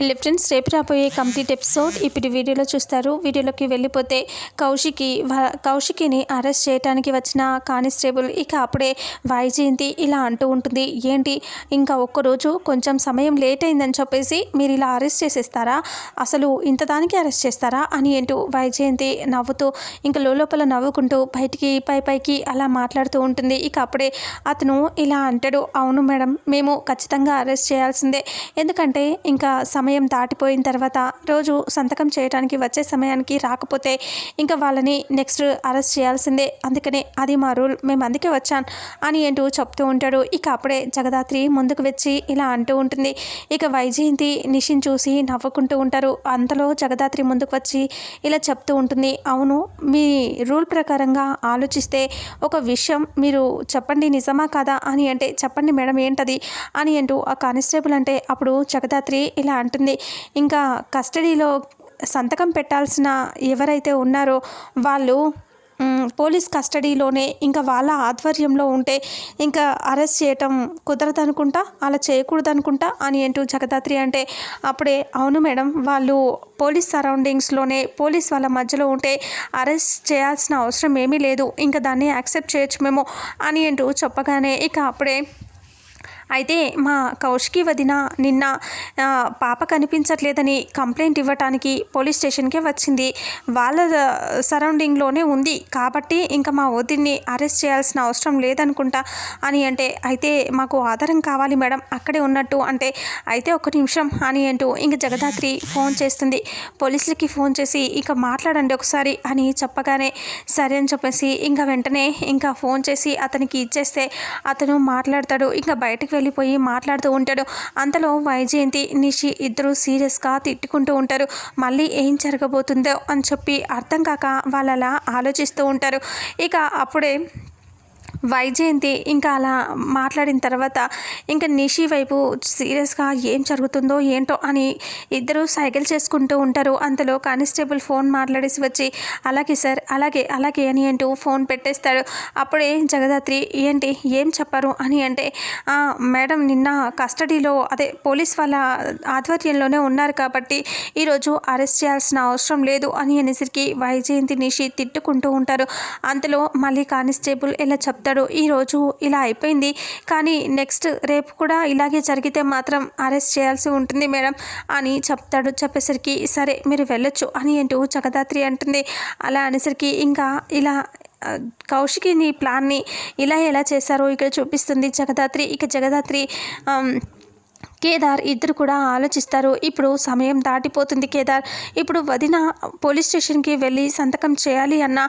Hello friends రేపు రాబోయే complete episode ఇప్పుడు వీడియోలో చూస్తారు. వీడియోలోకి వెళ్ళిపోతే కౌశికి వ- కౌశికిని అరెస్ట్ చేయడానికి వచ్చిన కానిస్టేబుల్ ఇక అప్పుడే వైజయంతి ఇలా అంటూ ఉంటుంది. ఏంటి? ఇంకా ఒక్కరోజు కొంచెం సమయం లేట్ అయిందని చెప్పేసి మీరు ఇలా అరెస్ట్ చేసేస్తారా? అసలు ఇంత దానికి అరెస్ట్ చేస్తారా? అని ఏంటూ వైజయంతి నవ్వుతూ ఇంకా లోపల నవ్వుకుంటూ బయటికి పై పైకి అలా మాట్లాడుతూ ఉంటుంది. ఇక అప్పుడే అతను ఇలా అంటాడు అవును మేడం మేము ఖచ్చితంగా అరెస్ట్ చేయాల్సిందే. ఎందుకంటే ఇంకా సమయం దాటిపోయిన తర్వాత రోజు సంతకం చేయడానికి వచ్చే సమయానికి రాకపోతే ఇంకా వాళ్ళని నెక్స్ట్ అరెస్ట్ చేయాల్సిందే. అందుకనే అది మా రూల్. మేము అందుకే వచ్చాను అని అంటూ చెప్తూ ఉంటాడు. ఇక అప్పుడే జగదాత్రి ముందుకు వచ్చి ఇలా అంటూ ఉంటుంది. ఇక వైజయంతి నిషిని చూసి నవ్వుకుంటూ ఉంటారు. అంతలో జగదాత్రి ముందుకు వచ్చి ఇలా చెప్తూ ఉంటుంది. అవును మీ రూల్ ప్రకారంగా ఆలోచిస్తే ఒక విషయం మీరు చెప్పండి నిజమా కాదా అని అంటే చెప్పండి మేడం ఏంటది అని అంటూ ఆ కానిస్టేబుల్ అంటే అప్పుడు జగదాత్రి ఇలా అంటుంది ఇంకా కస్టడీలో సంతకం పెట్టాల్సిన ఎవరైతే ఉన్నారో వాళ్ళు పోలీస్ కస్టడీలోనే ఇంకా వాళ్ళ ఆధ్వర్యంలో ఉంటే ఇంకా అరెస్ట్ చేయటం కుదరదనుకుంటా అలా చేయకూడదనుకుంటా అని అంటూ జగదాత్రి అంటే అప్పుడే అవును మేడం వాళ్ళు పోలీస్ సరౌండింగ్స్లోనే పోలీస్ వాళ్ళ మధ్యలో ఉంటే అరెస్ట్ చేయాల్సిన అవసరం ఏమీ లేదు. ఇంకా దాన్ని యాక్సెప్ట్ చేయొచ్చు మేము అని అంటూ చెప్పగానే ఇక అప్పుడే అయితే మా కౌశికి వదిన నిన్న పాప కనిపించట్లేదని కంప్లైంట్ ఇవ్వటానికి పోలీస్ స్టేషన్కే వచ్చింది. వాళ్ళ సరౌండింగ్లోనే ఉంది. కాబట్టి ఇంకా మా వదిన్ని అరెస్ట్ చేయాల్సిన అవసరం లేదనుకుంటా అని అంటే అయితే మాకు ఆధారం కావాలి మేడం అక్కడే ఉన్నట్టు అంటే అయితే ఒక నిమిషం అని అంటూ ఇంక జగదాత్రి ఫోన్ చేస్తుంది. పోలీసులకి ఫోన్ చేసి ఇంకా మాట్లాడండి ఒకసారి అని చెప్పగానే సరే అని చెప్పేసి ఇంకా వెంటనే ఇంకా ఫోన్ చేసి అతనికి ఇచ్చేస్తే అతను మాట్లాడతాడు. ఇంకా బయటకు వెళ్ళిపోయి మాట్లాడుతూ ఉంటాడు. అంతలో వైజయంతి నిషి ఇద్దరు సీరియస్గా తిట్టుకుంటూ ఉంటారు. మళ్ళీ ఏం జరగబోతుందో అని చెప్పి అర్థం కాక వాళ్ళలా ఆలోచిస్తూ ఉంటారు. ఇక అప్పుడే వైజయంతి ఇంకా అలా మాట్లాడిన తర్వాత ఇంకా నిషి వైపు సీరియస్గా ఏం జరుగుతుందో ఏంటో అని ఇద్దరు సైకిల్ చేసుకుంటూ ఉంటారు. అంతలో కానిస్టేబుల్ ఫోన్ మాట్లాడేసి వచ్చి అలాగే సార్ అలాగే అలాగే అని అంటూ ఫోన్ పెట్టేస్తాడు. అప్పుడే జగదాత్రి ఏంటి ఏం చెప్పారు? అని అంటే మేడం నిన్న కస్టడీలో అదే పోలీస్ వాళ్ళ ఆధ్వర్యంలోనే ఉన్నారు కాబట్టి ఈరోజు అరెస్ట్ చేయాల్సిన అవసరం లేదు అని అనేసరికి వైజయంతి నిషి తిట్టుకుంటూ ఉంటారు. అంతలో మళ్ళీ కానిస్టేబుల్ ఇలా చెప్తాడు. ఈరోజు ఇలా అయిపోయింది. కానీ నెక్స్ట్ రేపు కూడా ఇలాగే జరిగితే మాత్రం అరెస్ట్ చేయాల్సి ఉంటుంది మేడం అని చెప్తాడు. చెప్పేసరికి సరే మీరు వెళ్ళొచ్చు అని అంటూ జగదాత్రి అంటుంది. అలా అనేసరికి ఇంకా ఇలా కౌశికి నీ ప్లాన్ని ఇలా ఎలా చేశారో ఇక్కడ చూపిస్తుంది జగదాత్రి. ఇక జగదాత్రి కేదార్ ఇద్దరు కూడా ఆలోచిస్తారు. ఇప్పుడు సమయం దాటిపోతుంది కేదార్. ఇప్పుడు వదిన పోలీస్ స్టేషన్కి వెళ్ళి సంతకం చేయాలి అన్న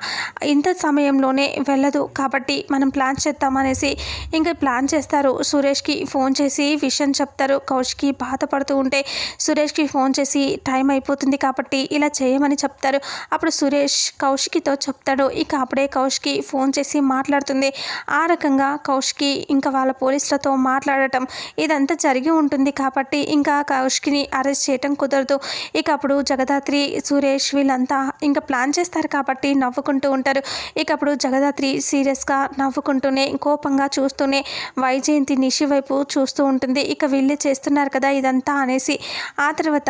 ఇంత సమయంలోనే వెళ్ళదు. కాబట్టి మనం ప్లాన్ చేద్దామనేసి ఇంకా ప్లాన్ చేస్తారు. సురేష్కి ఫోన్ చేసి విషయం చెప్తారు. కౌశికి బాధపడుతూ ఉంటే సురేష్కి ఫోన్ చేసి టైం అయిపోతుంది కాబట్టి ఇలా చేయమని చెప్తారు. అప్పుడు సురేష్ కౌశికితో చెప్తాడు. ఇక అప్పుడే కౌశికి ఫోన్ చేసి మాట్లాడుతుంది. ఆ రకంగా కౌశికి ఇంకా వాళ్ళ పోలీసులతో మాట్లాడటం ఇదంతా జరిగి ఉంటుంది. కాబట్టి ఇంకా కౌష్కిని అరెస్ట్ చేయటం కుదరదు. ఇక అప్పుడు జగదాత్రి సురేష్ వీళ్ళంతా ఇంకా ప్లాన్ చేస్తారు కాబట్టి నవ్వుకుంటూ ఉంటారు. ఇక అప్పుడు జగదాత్రి సీరియస్గా నవ్వుకుంటూనే కోపంగా చూస్తూనే వైజయంతి నిషి వైపు చూస్తూ ఉంటుంది. ఇక వీళ్ళే చేస్తున్నారు కదా ఇదంతా అనేసి. ఆ తర్వాత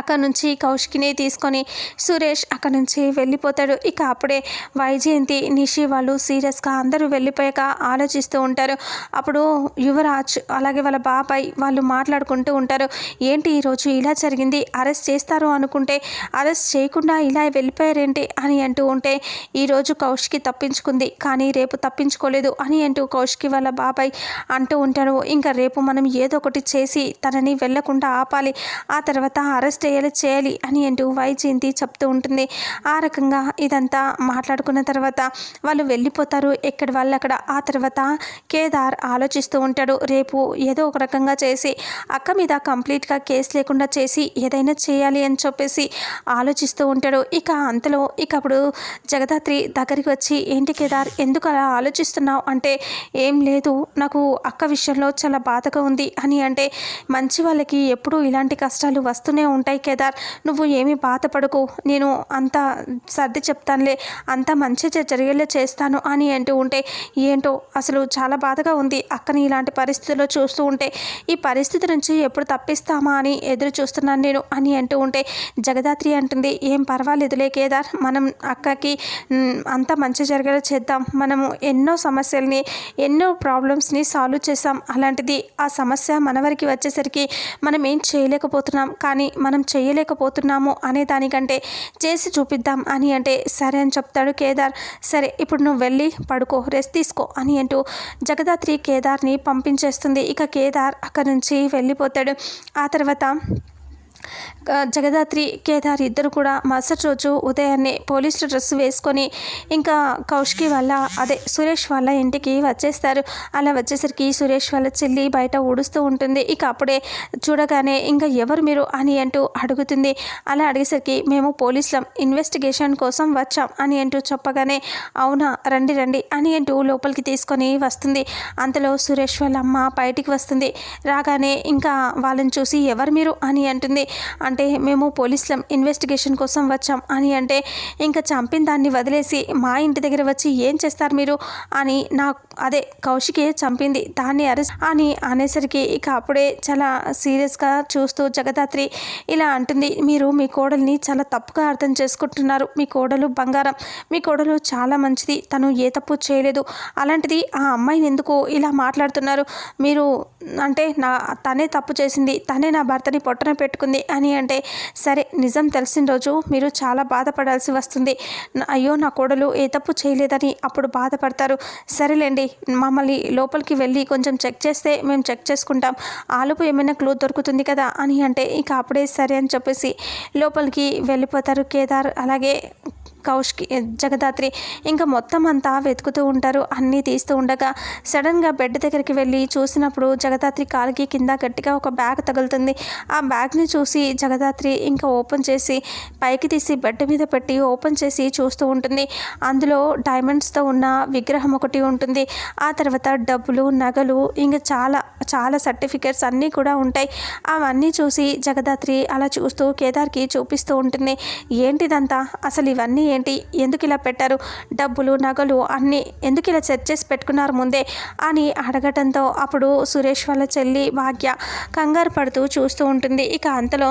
అక్కడ నుంచి కౌశికిని తీసుకొని సురేష్ అక్కడ నుంచి వెళ్ళిపోతాడు. ఇక అప్పుడే వైజయంతి నిషి వాళ్ళు సీరియస్గా అందరూ వెళ్ళిపోయాక ఆలోచిస్తూ ఉంటారు. అప్పుడు యువరాజ్ అలాగే వాళ్ళ బాబాయ్ వాళ్ళు మాట్లాడుకుంటూ ఉంటారు. ఏంటి ఈరోజు ఇలా జరిగింది? అరెస్ట్ చేస్తారు అనుకుంటే అరెస్ట్ చేయకుండా ఇలా వెళ్ళిపోయారేంటి అని అంటూ ఉంటే ఈరోజు కౌశికి తప్పించుకుంది. కానీ రేపు తప్పించుకోలేదు అని అంటూ కౌశికి వాళ్ళ బాబాయ్ అంటూ ఉంటాడు. ఇంకా రేపు మనం ఏదో ఒకటి చేసి తనని వెళ్ళకుండా ఆపాలి. ఆ తర్వాత అరెస్ట్ అయ్యేలా చేయాలి అని అంటూ వైజయంతి చెప్తూ ఉంటుంది. ఆ రకంగా ఇదంతా మాట్లాడుకున్న తర్వాత వాళ్ళు వెళ్ళిపోతారు. ఎక్కడి వాళ్ళు అక్కడ ఆ తర్వాత కేదార్ ఆలోచిస్తూ ఉంటాడు. రేపు ఏదో ఒక రకంగా చేసి అక్క మీద కంప్లీట్గా కేసు లేకుండా చేసి ఏదైనా చేయాలి అని చెప్పేసి ఆలోచిస్తూ ఉంటాడు. ఇక అంతలో ఇక అప్పుడు జగదాత్రి దగ్గరికి వచ్చి ఏంటి కేదార్ ఎందుకు అలా ఆలోచిస్తున్నావు? అంటే ఏం లేదు. నాకు అక్క విషయంలో చాలా బాధగా ఉంది అని అంటే మంచి వాళ్ళకి ఎప్పుడూ ఇలాంటి కష్టాలు వస్తూనే ఉంటాయి కేదార్. నువ్వు ఏమీ బాధపడకు. నేను అంతా సర్ది చెప్తానులే. అంతా మంచి జరిగేలా చేస్తాను అని అంటూ ఉంటే ఏంటో అసలు చాలా బాధగా ఉంది. అక్కని ఇలాంటి పరిస్థితుల్లో చూస్తూ ఉంటే ఈ పరిస్థితి నుంచి ఎప్పుడు తప్పిస్తామా అని ఎదురు చూస్తున్నాను నేను అని అంటూ ఉంటే జగదాత్రి అంటుంది ఏం పర్వాలేదులే కేదార్. మనం అక్కకి అంత అంతా మంచి జరిగేలా చేద్దాం. మనము ఎన్నో సమస్యల్ని ఎన్నో ప్రాబ్లమ్స్ని సాల్వ్ చేసాం అలాంటిది ఆ సమస్య మన వరకు వచ్చేసరికి మనం ఏం చేయలేకపోతున్నాం. కానీ మనం చేయలేకపోతున్నాము అనే దానికంటే చేసి చూపిద్దాం అని అంటే సరే అని చెప్తాడు కేదార్. సరే ఇప్పుడు నువ్వు వెళ్ళి పడుకో రెస్ట్ తీసుకో అని అంటూ జగదాత్రి కేదార్ని పంపించేస్తుంది. ఇక కేదార్ అక్కడి నుంచి వెళ్ళిపోతాడు. ఆ తర్వాత జగదాత్రి కేదార్ ఇద్దరు కూడా మరుసటి రోజు ఉదయాన్నే పోలీసుల డ్రెస్ వేసుకొని ఇంకా కౌష్కి వాళ్ళ అదే సురేష్ వాళ్ళ ఇంటికి వచ్చేస్తారు. అలా వచ్చేసరికి సురేష్ వాళ్ళ చెల్లి బయట ఊడుస్తూ ఉంటుంది. ఇక అప్పుడే చూడగానే ఇంకా ఎవరు మీరు అని అంటూ అడుగుతుంది. అలా అడిగేసరికి మేము పోలీసులం ఇన్వెస్టిగేషన్ కోసం వచ్చాం అని అంటూ చెప్పగానే అవునా రండి రండి అని అంటూ లోపలికి తీసుకొని వస్తుంది. అంతలో సురేష్ వాళ్ళ అమ్మ బయటికి వస్తుంది. రాగానే ఇంకా వాళ్ళని చూసి ఎవరు మీరు అని అంటుంది. అంటే మేము పోలీసులం ఇన్వెస్టిగేషన్ కోసం వచ్చాం అని అంటే ఇంకా చంపిన దాన్ని వదిలేసి మా ఇంటి దగ్గర వచ్చి ఏం చేస్తారు మీరు? అని నా అదే కౌశికే చంపింది. దాన్ని అరెస్ట్ అని అనేసరికి ఇక అప్పుడే చాలా సీరియస్గా చూస్తూ జగదాత్రి ఇలా అంటుంది మీరు మీ కోడల్ని చాలా తప్పుగా అర్థం చేసుకుంటున్నారు. మీ కోడలు బంగారం. మీ కోడలు చాలా మంచిది. తను ఏ తప్పు చేయలేదు. అలాంటిది ఆ అమ్మాయిని ఎందుకు ఇలా మాట్లాడుతున్నారు? మీరు అంటే నా తనే తప్పు చేసింది. తనే నా భర్తని పొట్టన పెట్టుకుంది. అని అంటే సరే నిజం తెలిసిన రోజు మీరు చాలా బాధపడాల్సి వస్తుంది. అయ్యో నా కోడలు ఏ తప్పు చేయలేదని అప్పుడు బాధపడతారు. సరేలేండి మమ్మల్ని లోపలికి వెళ్ళి కొంచెం చెక్ చేస్తే మేము చెక్ చేసుకుంటాం. ఆలుపు ఏమైనా క్లూ దొరుకుతుంది కదా అని అంటే ఇక అప్పుడే సరే అని చెప్పేసి లోపలికి వెళ్ళిపోతారు కేదార్. అలాగే కౌష్కి జగదాత్రి ఇంకా మొత్తం అంతా వెతుకుతూ ఉంటారు. అన్నీ తీస్తూ ఉండగా సడన్గా బెడ్ దగ్గరికి వెళ్ళి చూసినప్పుడు జగదాత్రి కాలికి కింద గట్టిగా ఒక బ్యాగ్ తగులుతుంది. ఆ బ్యాగ్ని చూసి జగదాత్రి ఇంకా ఓపెన్ చేసి పైకి తీసి బెడ్ మీద పెట్టి ఓపెన్ చేసి చూస్తూ ఉంటుంది. అందులో డైమండ్స్తో ఉన్న విగ్రహం ఒకటి ఉంటుంది. ఆ తర్వాత డబ్బులు నగలు ఇంకా చాలా చాలా సర్టిఫికెట్స్ అన్నీ కూడా ఉంటాయి. అవన్నీ చూసి జగదాత్రి అలా చూస్తూ కేదార్కి చూపిస్తూ ఉంటుంది. ఏంటిదంతా? అసలు ఇవన్నీ ఏంటి? ఎందుకు ఇలా పెట్టారు? డబ్బులు నగలు అన్నీ ఎందుకు ఇలా సెట్ చేసి పెట్టుకున్నారు ముందే? అని అడగటంతో అప్పుడు సురేష్ వాళ్ళ చెల్లి భాగ్య కంగారు పడుతూ చూస్తూ ఉంటుంది. ఇక అంతలో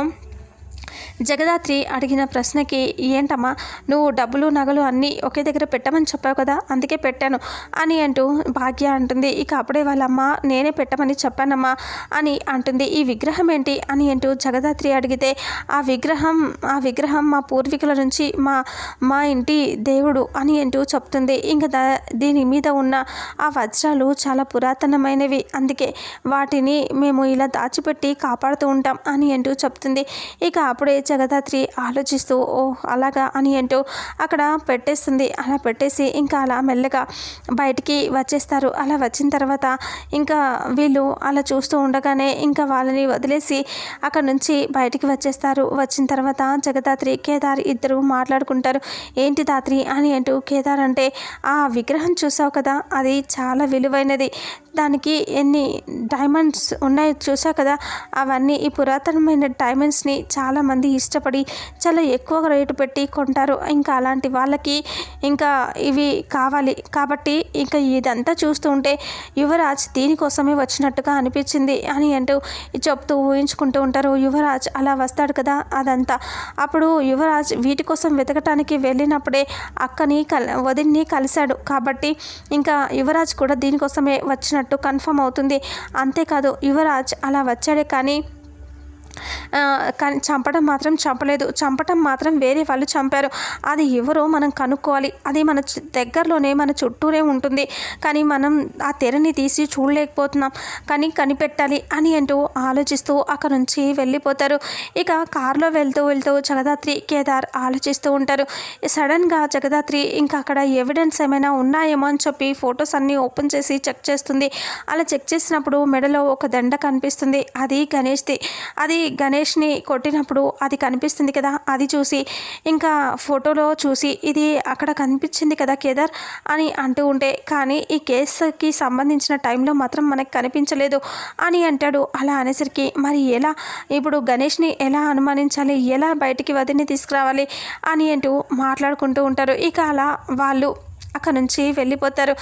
జగదాత్రి అడిగిన ప్రశ్నకి ఏంటమ్మా నువ్వు డబ్బులు నగలు అన్నీ ఒకే దగ్గర పెట్టమని చెప్పావు కదా అందుకే పెట్టాను అని అంటూ భాగ్య అంటుంది. ఇక అప్పుడే వాళ్ళమ్మ నేనే పెట్టమని చెప్పానమ్మా అని అంటుంది. ఈ విగ్రహం ఏంటి? అని అంటూ జగదాత్రి అడిగితే ఆ విగ్రహం ఆ విగ్రహం మా పూర్వీకుల నుంచి మా మా ఇంటి దేవుడు అని అంటూ చెప్తుంది. ఇంకా దీని మీద ఉన్న ఆ వజ్రాలు చాలా పురాతనమైనవి. అందుకే వాటిని మేము ఇలా దాచిపెట్టి కాపాడుతూ ఉంటాం అని అంటూ చెప్తుంది. ఇక అప్పుడే జగదాత్రి ఆలోచిస్తూ ఓ అలాగా అని అంటూ అక్కడ పెట్టేస్తుంది. అలా పెట్టేసి ఇంకా అలా మెల్లగా బయటికి వచ్చేస్తారు. అలా వచ్చిన తర్వాత ఇంకా వీళ్ళు అలా చూస్తూ ఉండగానే ఇంకా వాళ్ళని వదిలేసి అక్కడ నుంచి బయటికి వచ్చేస్తారు. వచ్చిన తర్వాత జగదాత్రి కేదార్ ఇద్దరు మాట్లాడుకుంటారు. ఏంటి దాత్రి? అని అంటూ కేదార్ అంటే ఆ విగ్రహం చూసావు కదా? అది చాలా విలువైనది. దానికి ఎన్ని డైమండ్స్ ఉన్నాయో చూసా కదా? అవన్నీ ఈ పురాతనమైన డైమండ్స్ని చాలామంది ఇష్టపడి చాలా ఎక్కువ రేటు పెట్టి కొంటారు. ఇంకా అలాంటి వాళ్ళకి ఇంకా ఇవి కావాలి. కాబట్టి ఇంకా ఇదంతా చూస్తూ ఉంటే యువరాజ్ దీనికోసమే వచ్చినట్టుగా అనిపించింది అని అంటూ చెప్తూ ఊహించుకుంటూ ఉంటారు. యువరాజ్ అలా వస్తాడు కదా అదంతా. అప్పుడు యువరాజ్ వీటి కోసం వెతకటానికి వెళ్ళినప్పుడే అక్కని కల్ వదిన్ని కలిశాడు. కాబట్టి ఇంకా యువరాజ్ కూడా దీనికోసమే వచ్చినట్టు కన్ఫర్మ్ అవుతుంది. అంతేకాదు యువరాజ్ అలా వచ్చాడే కానీ కానీ చంపడం మాత్రం చంపలేదు. చంపటం మాత్రం వేరే వాళ్ళు చంపారు. అది ఎవరో మనం కనుక్కోవాలి. అది మన దగ్గరలోనే మన చుట్టూరే ఉంటుంది. కానీ మనం ఆ తెరని తీసి చూడలేకపోతున్నాం. కానీ కనిపెట్టాలి అని అంటూ ఆలోచిస్తూ అక్కడ నుంచి వెళ్ళిపోతారు. ఇక కారులో వెళ్తూ వెళ్తూ జగదాత్రి కేదార్ ఆలోచిస్తూ ఉంటారు. సడన్గా జగదాత్రి ఇంకా అక్కడ ఎవిడెన్స్ ఏమైనా ఉన్నాయేమో అని చెప్పి ఫొటోస్ అన్నీ ఓపెన్ చేసి చెక్ చేస్తుంది. అలా చెక్ చేసినప్పుడు మెడలో ఒక దండ కనిపిస్తుంది. అది గణేష్ది. అది గణేష్ని కొట్టినప్పుడు అది కనిపిస్తుంది కదా అది చూసి ఇంకా ఫోటోలో చూసి ఇది అక్కడ కనిపించింది కదా కేదార్ అని అంటూ ఉంటే కానీ ఈ కేసుకి సంబంధించిన టైంలో మాత్రం మనకు కనిపించలేదు అని అంటాడు. అలా అనేసరికి మరి ఎలా? ఇప్పుడు గణేష్ని ఎలా అనుమానించాలి? ఎలా బయటికి వదిని తీసుకురావాలి? అని అంటూ మాట్లాడుకుంటూ ఉంటారు. ఇక అలా వాళ్ళు అక్కడ నుంచి వెళ్ళిపోతారు.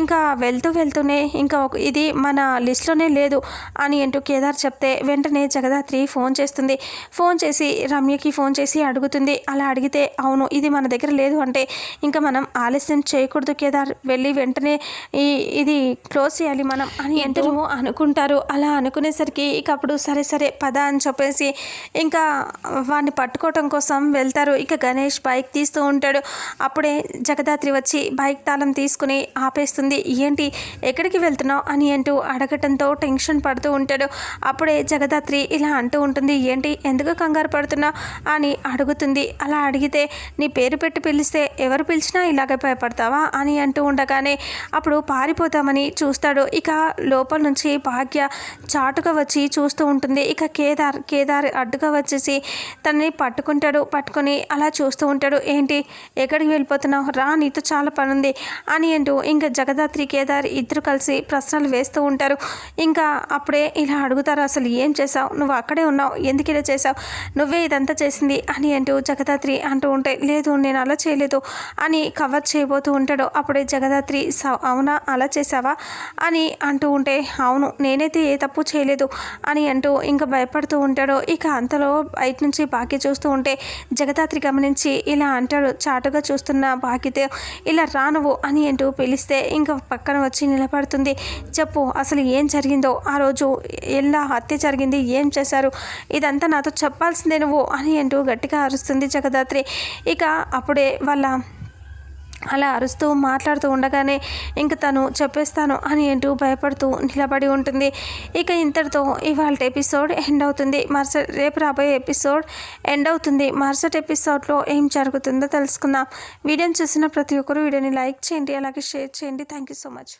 ఇంకా వెళ్తూ వెళ్తూనే ఇంకా ఒక ఇది మన లిస్ట్లోనే లేదు అని అంటూ కేదార్ చెప్తే వెంటనే జగదాత్రి ఫోన్ చేస్తుంది. ఫోన్ చేసి రమ్యకి ఫోన్ చేసి అడుగుతుంది. అలా అడిగితే అవును ఇది మన దగ్గర లేదు అంటే ఇంకా మనం ఆలస్యం చేయకూడదు కేదార్. వెళ్ళి వెంటనే ఈ ఇది క్లోజ్ చేయాలి మనం అని ఎంటరు అనుకుంటారు. అలా అనుకునేసరికి ఇక అప్పుడు సరే సరే పద అని చెప్పేసి ఇంకా వాడిని పట్టుకోవటం కోసం వెళ్తారు. ఇక గణేష్ బైక్ తీస్తూ ఉంటాడు. అప్పుడే జగదాత్రి వచ్చి బైక్ తాళం తీసుకుని ఆపేస్తుంది. ఏంటి ఎక్కడికి వెళ్తున్నావు? అని అంటూ అడగటంతో టెన్షన్ పడుతూ ఉంటాడు. అప్పుడే జగదాత్రి ఇలా అంటూ ఉంటుంది. ఏంటి ఎందుకు కంగారు పడుతున్నావు? అని అడుగుతుంది. అలా అడిగితే నీ పేరు పెట్టి పిలిస్తే ఎవరు పిలిచినా ఇలాగే భయపడతావా? అని అంటూ ఉండగానే అప్పుడు పారిపోతామని చూస్తాడు. ఇక లోపల నుంచి భాగ్య చాటుగా వచ్చి చూస్తూ ఉంటుంది. ఇక కేదార్ కేదార్ అడ్డుగా వచ్చేసి తనని పట్టుకుంటాడు. పట్టుకొని అలా చూస్తూ ఉంటాడు. ఏంటి ఎక్కడికి వెళ్ళిపోతున్నావు? రా నీతో చాలా పని ఉంది అని అంటూ ఇంకా జగదాత్రి కేదార్ ఇద్దరు కలిసి ప్రశ్నలు వేస్తూ ఉంటారు. ఇంకా అప్పుడే ఇలా అడుగుతారు అసలు ఏం చేసావు నువ్వు అక్కడే ఉన్నావు. ఎందుకు ఇలా చేసావు నువ్వే ఇదంతా చేసింది అని అంటూ జగదాత్రి అంటూ ఉంటే లేదు నేను అలా చేయలేదు అని కవర్ చేయబోతూ ఉంటాడు. అప్పుడే జగదాత్రి అవునా? అలా చేసావా అని అంటూ ఉంటే అవును నేనైతే ఏ తప్పు చేయలేదు అని అంటూ ఇంకా భయపడుతూ ఉంటాడు. ఇక అంతలో బయట నుంచి బాకీ చూస్తూ ఉంటే జగదాత్రి గమనించి ఇలా అంటాడు. చాటుగా చూస్తున్న బాకీతో ఇలా ఇలా రానువు అని అంటూ పిలిస్తే ఇంకా పక్కన వచ్చి నిలబడుతుంది. చెప్పు అసలు ఏం జరిగిందో? ఆ రోజు ఎలా హత్య జరిగింది? ఏం చేశారు? ఇదంతా నాతో చెప్పాల్సిందే నువ్వు అని అంటూ గట్టిగా అరుస్తుంది జగదాత్రి. ఇక అప్పుడే వాళ్ళ అలా అరుస్తూ మాట్లాడుతూ ఉండగానే ఇంక తను చెప్పేస్తాను అని అంటూ భయపడుతూ నిలబడి ఉంటుంది. ఇక ఇంతటితో ఇవాళ ఎపిసోడ్ ఎండ్ అవుతుంది. మరుసటి రేపు రాబోయే ఎపిసోడ్ ఎండ్ అవుతుంది. మరుసటి ఎపిసోడ్లో ఏం జరుగుతుందో తెలుసుకుందాం. వీడియోని చూసిన ప్రతి ఒక్కరూ వీడియోని లైక్ చేయండి అలాగే షేర్ చేయండి. Thank you so much.